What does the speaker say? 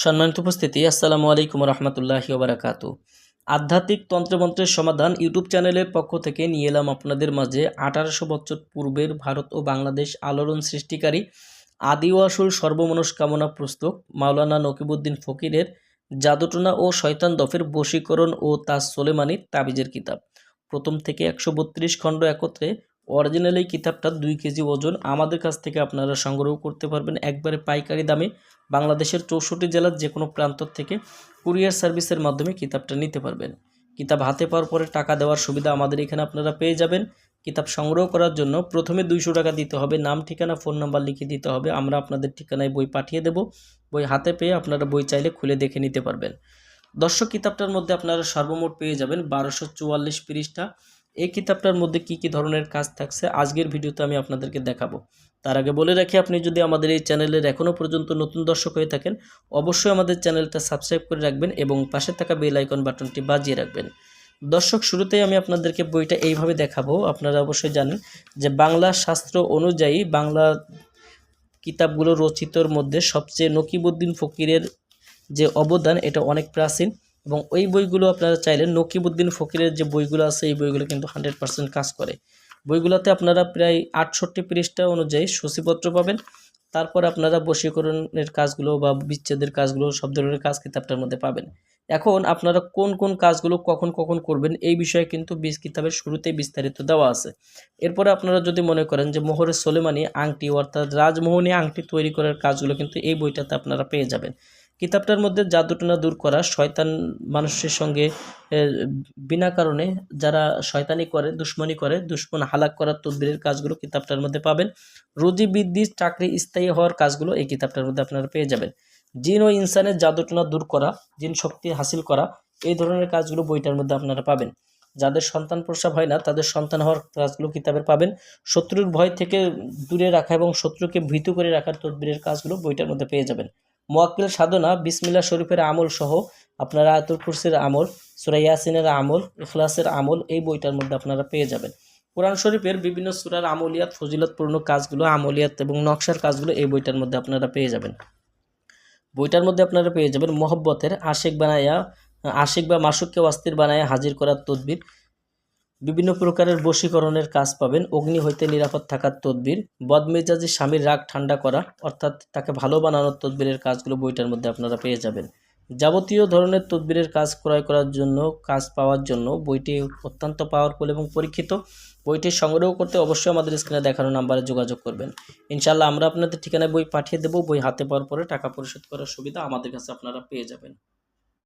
সম্মানিত উপস্থিতি, আসসালামু আলাইকুম রহমতুল্লাহি ওবরাকাতু। আধ্যাত্মিক তন্ত্রমন্ত্রের সমাধান ইউটিউব চ্যানেলের পক্ষ থেকে নিয়ে এলাম আপনাদের মাঝে আঠারোশো বছর পূর্বের ভারত ও বাংলাদেশ আলোড়ন সৃষ্টিকারী আদি ও আসল সর্বমনস্কামনা পুস্তক মাওলানা নকিবুদ্দিন ফকিরের জাদুটনা ও শয়তান দফের বশীকরণ ও তাজ সোলেমানির তাবিজের কিতাব। প্রথম থেকে একশো বত্রিশ খণ্ড একত্রে অরিজিনাল এই কিতাবটা দুই কেজি ওজন আমাদের কাছ থেকে আপনারা সংগ্রহ করতে পারবেন একবারে পাইকারি দামে বাংলাদেশের চৌষট্টি জেলার যে কোনো প্রান্ত থেকে কুরিয়ার সার্ভিসের মাধ্যমে কিতাবটা নিতে পারবেন। কিতাব হাতে পাওয়ার পরে টাকা দেওয়ার সুবিধা আমাদের এখানে আপনারা পেয়ে যাবেন। কিতাব সংগ্রহ করার জন্য প্রথমে দুইশো টাকা দিতে হবে, নাম, ঠিকানা, ফোন নাম্বার লিখে দিতে হবে। আমরা আপনাদের ঠিকানায় বই পাঠিয়ে দেব। বই হাতে পেয়ে আপনারা বই চাইলে খুলে দেখে নিতে পারবেন। দর্শক, কিতাবটার মধ্যে আপনারা সর্বমোট পেয়ে যাবেন বারোশো চুয়াল্লিশ পৃষ্ঠা। এই কিতাবটার মধ্যে কি কি ধরনের কাজ থাকছে আজকের ভিডিওতে আমি আপনাদেরকে দেখাবো। তার আগে বলে রাখি, আপনি যদি আমাদের এই চ্যানেলের এখনও পর্যন্ত নতুন দর্শক হয়ে থাকেন, অবশ্যই আমাদের চ্যানেলটা সাবস্ক্রাইব করে রাখবেন এবং পাশে থাকা বেল আইকন বাটনটি বাজিয়ে রাখবেন। দর্শক, শুরুতেই আমি আপনাদেরকে বইটা এইভাবে দেখাবো। আপনারা অবশ্যই জানেন যে বাংলা শাস্ত্র অনুযায়ী বাংলা কিতাবগুলো রচিতর মধ্যে সবচেয়ে নকিবুদ্দিন ফকিরের যে অবদান, এটা অনেক প্রাচীন। এবং ওই বইগুলো আপনারা চাইলে নকিবুদ্দিন ফকিরের যে বইগুলো আছে, এই বইগুলো কিন্তু হান্ড্রেড পার্সেন্ট কাজ করে। বইগুলোতে আপনারা প্রায় আটষট্টি পৃষ্ঠা অনুযায়ী সূচিপত্র পাবেন। তারপর আপনারা বশীকরণের কাজগুলো বা বিচ্ছেদের কাজগুলো সব ধরনের কাজ কিতাবটার মধ্যে পাবেন। এখন আপনারা কোন কোন কাজগুলো কখন কখন করবেন, এই বিষয়ে কিন্তু বীজ কিতাবের শুরুতেই বিস্তারিত দেওয়া আছে। এরপরে আপনারা যদি মনে করেন যে মোহরের সোলেমানি আংটি, অর্থাৎ রাজমোহনী আংটি তৈরি করার কাজগুলো কিন্তু এই বইটাতে আপনারা পেয়ে যাবেন। কিতাবটার মধ্যে জাদুটনা দূর করা, শয়তান মানুষের সঙ্গে বিনা কারণে যারা শয়তানি করে, দুশ্মনী করে, দুশ্মন হালাক করার তদবিরের কাজগুলো কিতাবটার মধ্যে পাবেন। রুজি বৃদ্ধি চাকরি স্থায়ী হওয়ার কাজগুলো এই কিতাবটার মধ্যে আপনারা পেয়ে যাবেন। জিন ও ইনসানের জাদুটনা দূর করা, জিন শক্তি হাসিল করা, এই ধরনের কাজগুলো বইটার মধ্যে আপনারা পাবেন। যাদের সন্তান প্রসব হয় না, তাদের সন্তান হওয়ার কাজগুলো কিতাবের পাবেন। শত্রুর ভয় থেকে দূরে রাখা এবং শত্রুকে ভীত করে রাখার তদবিরের কাজগুলো বইটার মধ্যে পেয়ে যাবেন। মোয়াক্কিল সাধনা বিসমিল্লা শরীফের আমল সহ আপনারা আয়াতুল কুরসির আমল, সুরা ইয়াসিনের আমল, ইখলাসের আমল এই বইটার মধ্যে আপনারা পেয়ে যাবেন। কোরআন শরীফের বিভিন্ন সুরার আমলিয়াত, ফজিলতপূর্ণ কাজগুলো, আমলিয়াত এবং নকশার কাজগুলো এই বইটার মধ্যে আপনারা পেয়ে যাবেন। বইটার মধ্যে আপনারা পেয়ে যাবেন মোহব্বতের আশেক বানায়া, আশেক বা মাসুককে অস্থির বানায়া হাজির করার তদবির। বিভিন্ন প্রকারের বশীকরণের কাজ পাবেন। অগ্নি হইতে নিরাপদ থাকার তদবির, বদমেজাজি স্বামীর রাগ ঠান্ডা করা, অর্থাৎ তাকে ভালো বানানোর তদবিরের কাজগুলো বইটার মধ্যে আপনারা পেয়ে যাবেন। যাবতীয় ধরনের তদবিরের কাজ ক্রয় করার জন্য, কাজ পাওয়ার জন্য বইটি অত্যন্ত পাওয়ারফুল এবং পরীক্ষিত। বইটি সংগ্রহ করতে অবশ্যই আমাদের স্ক্রিনে দেখানো নাম্বারে যোগাযোগ করবেন। ইনশাল্লাহ আমরা আপনাদের ঠিকানায় বই পাঠিয়ে দেবো। বই হাতে পাওয়ার পরে টাকা পরিশোধ করার সুবিধা আমাদের কাছে আপনারা পেয়ে যাবেন।